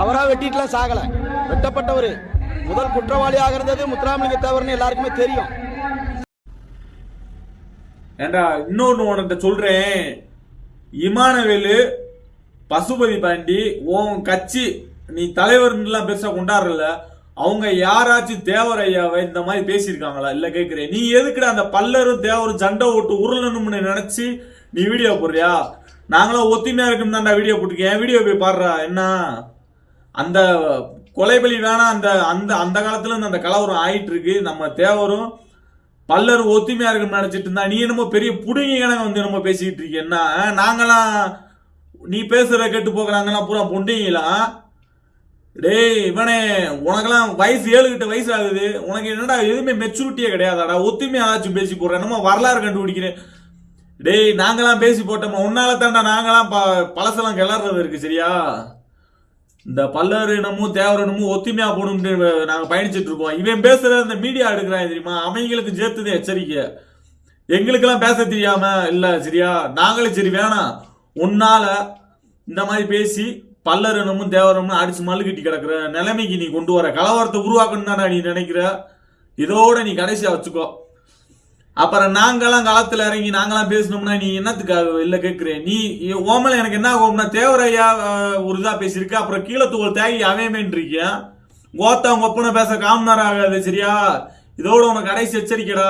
அவரா வெட்டிட்டுலாம் சாகல. வெட்டப்பட்டவர். முதல் குற்றவாளியாக இருந்தது முத்துராமலிங்க தேவர்னு எல்லாருக்குமே தெரியும். ஏண்டா இன்னொன்னு உன்கிட்ட சொல்றேன். இமானவேலு பசுபதி பாண்டி உன் கட்சி நீ தலைவர்லாம் பெருசா கொண்டாடுறல அவங்க யாராச்சும் தேவர் ஐயாவை இந்த மாதிரி பேசியிருக்காங்களா? இல்ல கேக்குறேன். நீ எதுக்குடா அந்த பல்லரும் தேவரும் சண்டை ஓட்டு உருளணும்னு நினைச்சு நீ வீடியோ போடுறியா? நாங்களும் ஒத்திமையா இருக்கணும் தான்டா வீடியோ போட்டிருக்கேன். வீடியோ போய் பாடுறா? என்ன? அந்த கொலைபலி வேணாம் அந்த அந்த அந்த காலத்துல இருந்து அந்த கலவரம் ஆயிட்டு இருக்கு நம்ம தேவரும் பல்லர் ஒத்துமையா இருக்குன்னு நினைச்சிட்டு இருந்தா நீ என்னமோ பெரிய புடுங்கி கணக்கு வந்து என்னமோ பேசிக்கிட்டு இருக்கேன்னா நாங்களாம் நீ பேசுறத கெட்டு போகிறாங்கலாம் பூரா பொண்டிங்களாம் டேய் இவனே உனக்கெல்லாம் வயசு ஏழு கிட்ட வயசு ஆகுது. உனக்கு என்னடா எதுவுமே மெச்சூரிட்டியே கிடையாதாடா? ஒத்துமையா ஆச்சும் பேசி போடுறேன். என்னமோ வரலாறு கண்டுபிடிக்கிறேன். டேய் நாங்களாம் பேசி போட்டோமா? உன்னால தாண்டா நாங்களாம் ப- பழசெல்லாம் கிளறது இருக்கு சரியா? இந்த பல்லர் இனமும் தேவர் இனமும் ஒத்துமையா போகணும்னு நாங்க பயணிச்சுட்டு இருக்கோம். இவன் பேசுற இந்த மீடியா எடுக்கிறான் தெரியுமா? அவங்களுக்கு சேர்த்துது எச்சரிக்கை. எங்களுக்கெல்லாம் பேச தெரியாம இல்ல சரியா? நாங்களே சரி வேணாம். உன்னால இந்த மாதிரி பேசி பல்லர் இனமும் தேவரமும் அடிச்சு மல்லு கட்டி கிடக்குற நிலைமைக்கு நீ கொண்டு வர கலவரத்தை உருவாக்கணும் தானே நீ நினைக்கிற? இதோட நீ கடைசியா வச்சுக்கோ. அப்புறம் நாங்களாம் களத்தில் இறங்கி நாங்களாம் பேசணும்னா நீ என்னத்துக்காக இல்லை கேட்குறேன் நீ ஓமல எனக்கு என்ன ஆகும்னா தேவரையா உருதா ஒரு பேசியிருக்க அப்புறம் கீழத்துவல் தேகி அவையமேன்றிருக்கியா இருக்கியா கோத்தா ஒப்பனை பேச காமனர் ஆகாது சரியா? இதோட உனக்கு கடைசி எச்சரிக்கைடா.